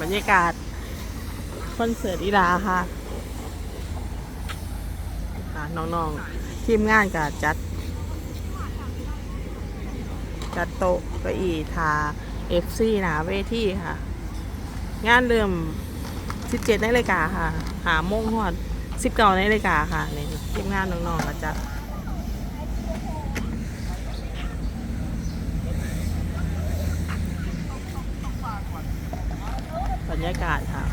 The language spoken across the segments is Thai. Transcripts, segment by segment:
บรรยากาศคอนเสิร์ตอีลาค่ะค่ะน้องๆ ทีมงานก็จัด จัดโต๊ะเก้าอี้ทาเอฟซีหนาเวทีค่ะ งานเริ่ม 17นาฬิกาค่ะ หาโมงฮอด 19นาฬิกาค่ะนี่ทีมงานน้องๆก็จัด บรรยากาศค่ะ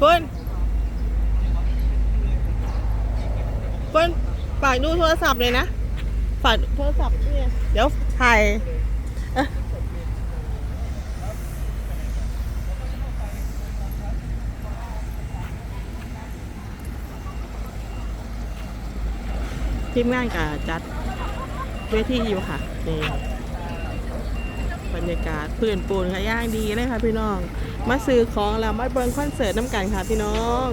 คุณคุณฝากดูโทรศัพท์เลยนะ ฝากโทรศัพท์เนี่ยเดี๋ยวถ่าย ทีมงานกับจัดเวทีอยู่ค่ะนี่บรรยากาศพื้นปูนค่ะย่างดีเลยค่ะพี่น้อง มาซื้อของแล้วมาเบิ่งคอนเสิร์ตน้ำกันค่ะพี่น้อง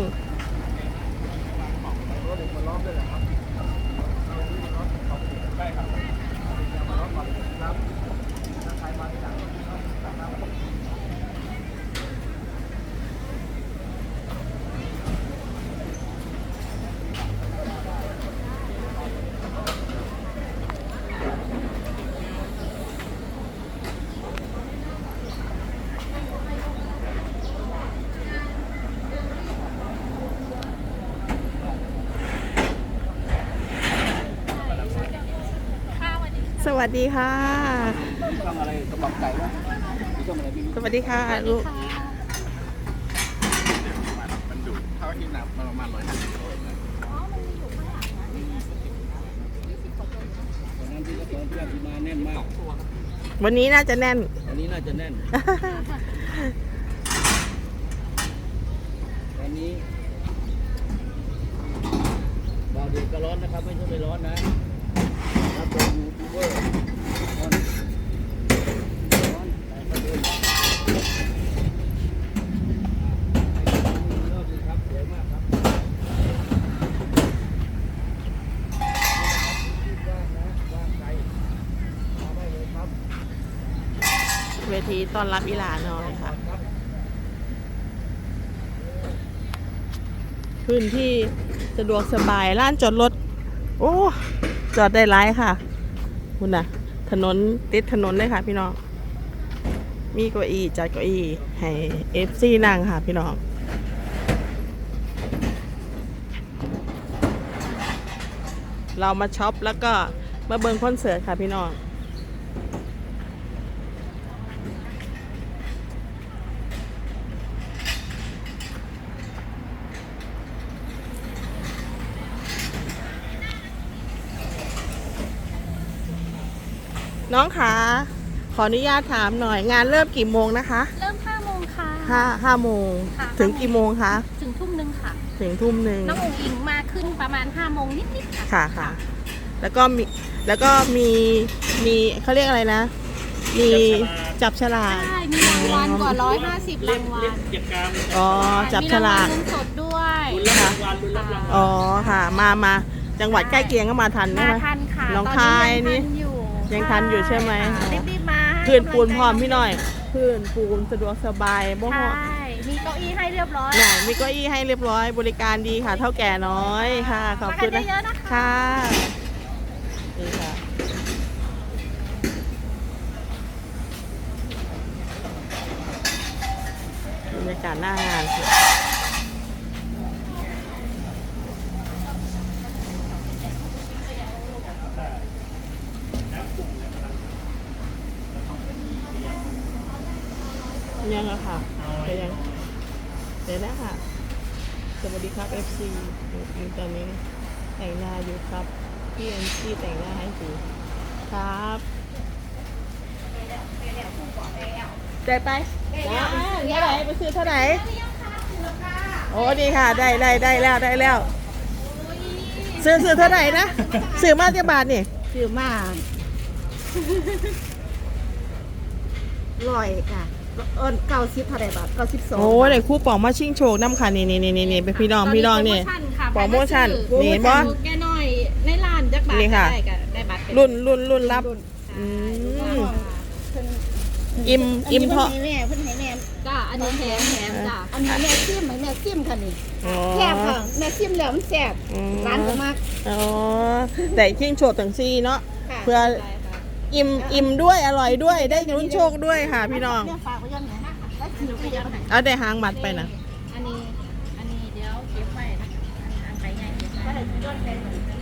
วัสดีค่ะ ช่องอะไรกระบอกไก่วะมีช่องอะไรไม่รู้สวัสดีค่ะลูกมันดุเท่าที่นับประมาณร้อยห้าสิบโลนะวันนั้นที่ก็ตอนเพื่อนที่มาแน่นมาก วันนี้น่าจะแน่นวันนี้น่าจะแน่นวันนี้บาวเด็กก็ร้อนนะครับ ไม่ใช่ไม่ร้อนนะ ครับเป็นยูทูบเบอร์ร้อนร้อนแต่ก็เดินรอบนึงครับสวยมากครับว่างนะว่างไกลมาได้เลยครับเวทีต้อนรับอีหลานน้อยค่ะ ครับพื้นที่สะดวกสบายร้านจอดรถ โอ้ จอดได้ไลายค่ะคุณน่ะ ถนนติดถนนเลยค่ะ พี่น้อง มีเก้าอี้จัดเก้าอี้ให้เอฟซีนั่งค่ะ พี่น้องเรามาช็อปแล้วก็มาเบิงคอนเสิร์ตค่ะพี่น้อง น้องคะขออนุญาตถามหน่อยงานเริ่มกี่โมงนะคะเริ่ม5โมงค่ะ ห้าห้าโมงค่ะ ถึงกี่โมงคะถึงทุ่มหนึ่งค่ะ ถึงทุ่มหนึ่งน้องอุ๋งอิงมาขึ้นประมาณ5โมงนิดๆค่ะ ค่ะค่ะ แล้วก็มีแล้วก็มีมีเขาเรียกอะไรนะ มีจับฉลากใช่ มีรางวัลกว่า 150รางวัลกิจกรรมอ๋อจับฉลาก มีรางวัลเงินสดด้วยคุณรับรางวัลคุณรับรางวัล อ๋อค่ะ มามาจังหวัดใกล้เคียงก็มาทันใช่มาไหมทันค่ะน้องตคายยันี่ทันอยู่ ยังทันอยู่ใช่ไหมค่ะรีบๆมาให้พื้นปูนกำลังใจพร้อมพี่หน่อยพื้นปูนสะดวกสบายบ่ใชฮอ่มีเก้าอี้ให้เรียบร้อยเนี่ยมีเก้าอี้ให้เรียบร้อยบริการดีค่ะ เท่าแก่น้อยค่ะขอบคุณมากันะนเยอะๆนะคะ ค่ะนี่ค่ะบรรยากาศหน้างานค่ะยังอะค่ะไปยังเดี๋ยวนะค่ะสวัสดีครับ FC อยู่ตอนนี้แต่งหน้าอยู่ครับ พี่เอ็นซีแต่งหน้าให้ดูครับจ่ายไปนะเท่าไหร่ไปซื้อเท่าไหร่โอ้ดีค่ะ ได้ได้ได้แล้วได้แล้ว ซื้อซื้อเท่าไหร่นะ ซื้อมาจะบาทนี่ถือมาร้อยค่ะ เอิ้นเก้าสิบเท่าไหร่บาทเก้าสิบสองโอ้ได้คู่ปองมาชิงโชคน้ำค่ะนี่นี่นี่นี่นี่เป็นพี่น้องพี่น้องนี่ โปรโมชั่นนี่เห็นบ่แกหน่อยในร้านจักบาทนี่ค่ะ ได้ก็ได้บัตรไปรุ่นรุ่นรุ่นรับ อืม อิ่มอิ่มเถาะเพิ่นให้แม่เพิ่นให้แม่จ้าอันนี้แถมแถมจ้าอันนี้แม่ซิมให้แม่ซิมค่ะนี่อ๋อ แซ่บค่ะแม่ซิมแล้วมันแซ่บอืมร้านก็มากอ๋อแต่ชิงโชคถึงซี่เนาะค่ะเพื่อได้ค่ะ อิ่มอิ่มด้วยอร่อยด้วยได้ลุ้นโชคด้วยค่ะ พี่น้องแม่ฝากไว้ยังไงแล้วกินไปยังไงเอาได้หางบัตรไปนะอันนี้อันนี้เดี๋ยวเก็บไว้นะอันไปใหญ่เก็บไว้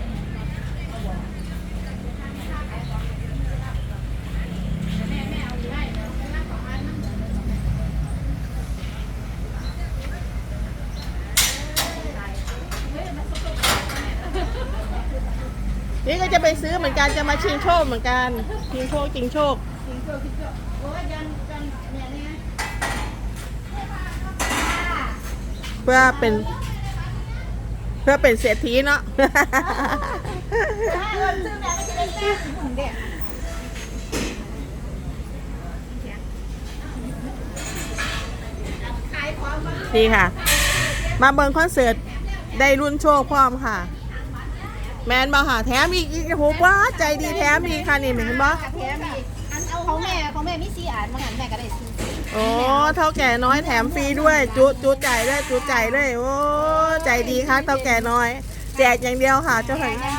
นี่ก็จะไปซื้อเหมือนกันจะมาชิงโชคเหมือนกันชิงโชคชิงโชคโอ้ยยังยังเนี่ยนี่ยเพื่อเป็น เพื่อเป็นเศรษฐีเนาะถ้าเอิ้นซื้อแม่ก็จะได้แซ่บเด็กนี่ค่ะ มาเบิงคอนเสิร์ตได้รุ่นโชคพร้อมค่ะ แมนบ่ค่ะแถมอีกอีกโอ้โหว้าใจดีแถมอีกค่ะนี่เห็นบ่แถมอีกอันเอาของแม่ของแม่มีสี่อันบางอันแม่ก็ได้ซื้อโอ้เท่าแก่น้อยแถมฟรีด้วย จุจุใจายเลยจุใจายเลยโอ้ใจดีค่ะเท่าแก่น้อย แจกอย่างเดียวค่ะเจ้าค่ะร้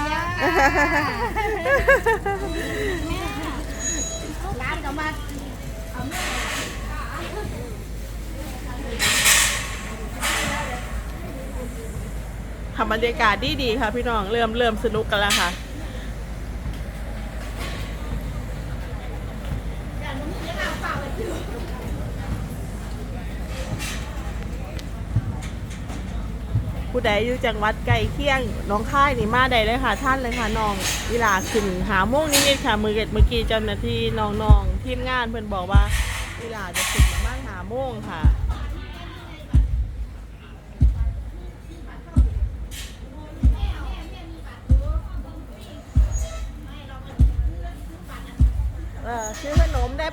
ค่ะบรรยากาศดีดีค่ะพี่น้องเริ่มเริ่มสนุกกันแล้วค่ะผู้ใดอยู่จังหวัดใกล้เคียงน้องค่ายนี่มาได้เลยค่ะ ท่านเลยค่ะน้องเวลาขึ้นหาโมงนิดๆค่ะ มือเกตเมื่อกี้เจ้าหน้าที่น้องๆทีมงานเพิ่อนบอกว่าเวลาจะขึ้นประมาณหาโมงค่ะ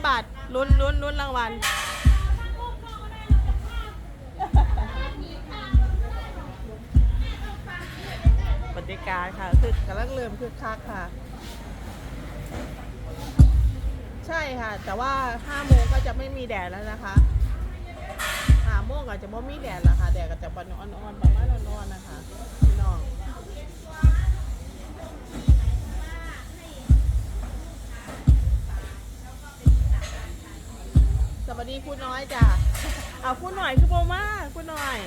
บัตรลุ้นลุ้นลุ้นรางวัลบรรยากาศค่ะคือกำลังเริ่มคึกคักค่ะ ใช่ค่ะ แต่ว่า5โมงก็จะไม่มีแดดแล้วนะคะ5โมงอาจจะไม่มีแดดแล้วค่ะ แดดก็จะบานอ่อนๆประมาณีพูดน้อยจ้ะเอาพูดหน่อยคือโบมากพูดหน่อย